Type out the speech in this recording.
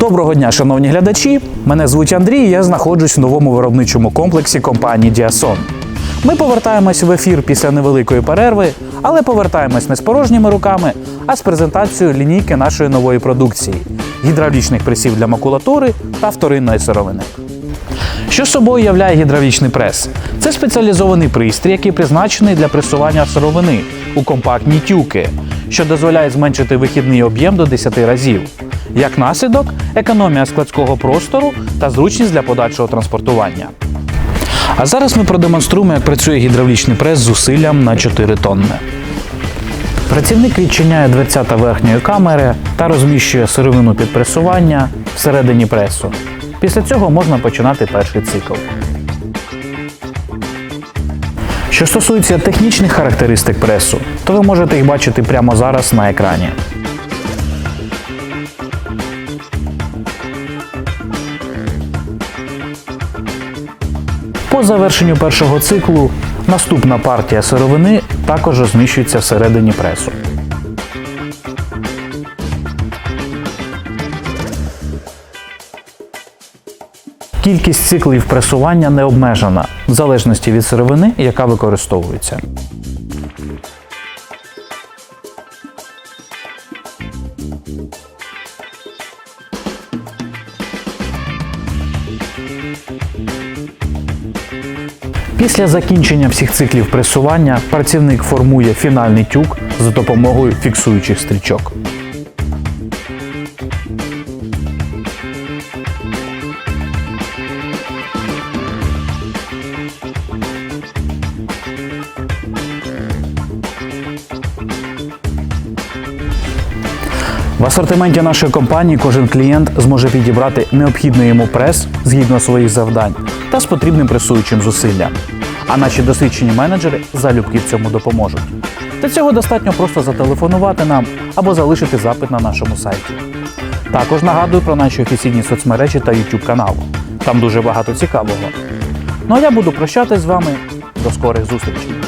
Доброго дня, шановні глядачі. Мене звуть Андрій. Я знаходжусь в новому виробничому комплексі компанії Діасон. Ми повертаємось в ефір після невеликої перерви, але повертаємось не з порожніми руками, а з презентацією лінійки нашої нової продукції гідравлічних пресів для макулатури та вторинної сировини. Що собою являє гідравлічний прес? Це спеціалізований пристрій, який призначений для пресування сировини у компактні тюки, що дозволяє зменшити вихідний об'єм до 10 разів. Як наслідок, економія складського простору та зручність для подальшого транспортування. А зараз ми продемонструємо, як працює гідравлічний прес з зусиллям на 4 тонни. Працівник відчиняє дверцята верхньої камери та розміщує сировину під пресування всередині пресу. Після цього можна починати перший цикл. Що стосується технічних характеристик пресу, то ви можете їх бачити прямо зараз на екрані. По завершенню першого циклу наступна партія сировини також розміщується всередині пресу. Кількість циклів пресування не обмежена в залежності від сировини, яка використовується. Після закінчення всіх циклів пресування працівник формує фінальний тюк за допомогою фіксуючих стрічок. В асортименті нашої компанії кожен клієнт зможе підібрати необхідний йому прес згідно своїх завдань та з потрібним пресуючим зусиллям. А наші досвідчені менеджери залюбки в цьому допоможуть. Для цього достатньо просто зателефонувати нам або залишити запит на нашому сайті. Також нагадую про наші офіційні соцмережі та YouTube канал. Там дуже багато цікавого. Ну а я буду прощатись з вами. До скорих зустрічей!